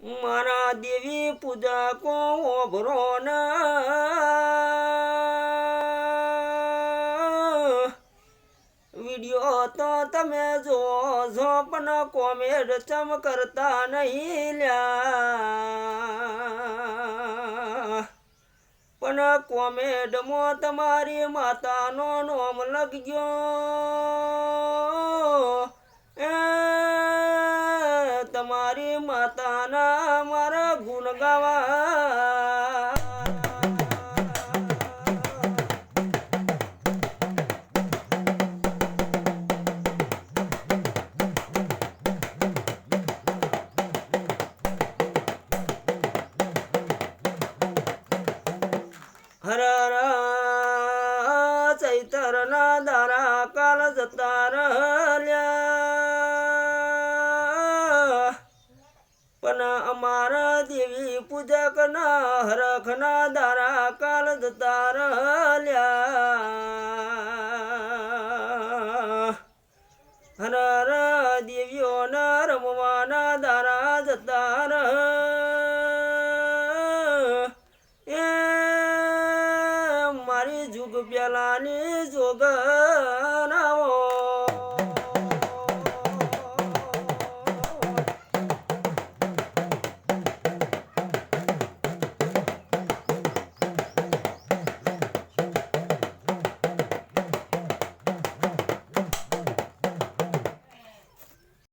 મારા દેવી પૂજા કો ઓભરો વીડિયો તો તમે જો છો પણ કોમેડ ચમ કરતા નહીં લ્યા. પણ કોમેડમાં તમારી માતાનો નોમ લખજો. તમારી માતાના મારા ગુણ ગાવા હર હર ચૈતરના દારા કાલ જતા રહ્યા પણ અમારા દેવી પૂજકના હરખના દારા કાલ જતા રહ્યા હર હર દેવીઓના રમવાના દારા જતા રહ એ મારી જુગ પેલાની જોગનાવો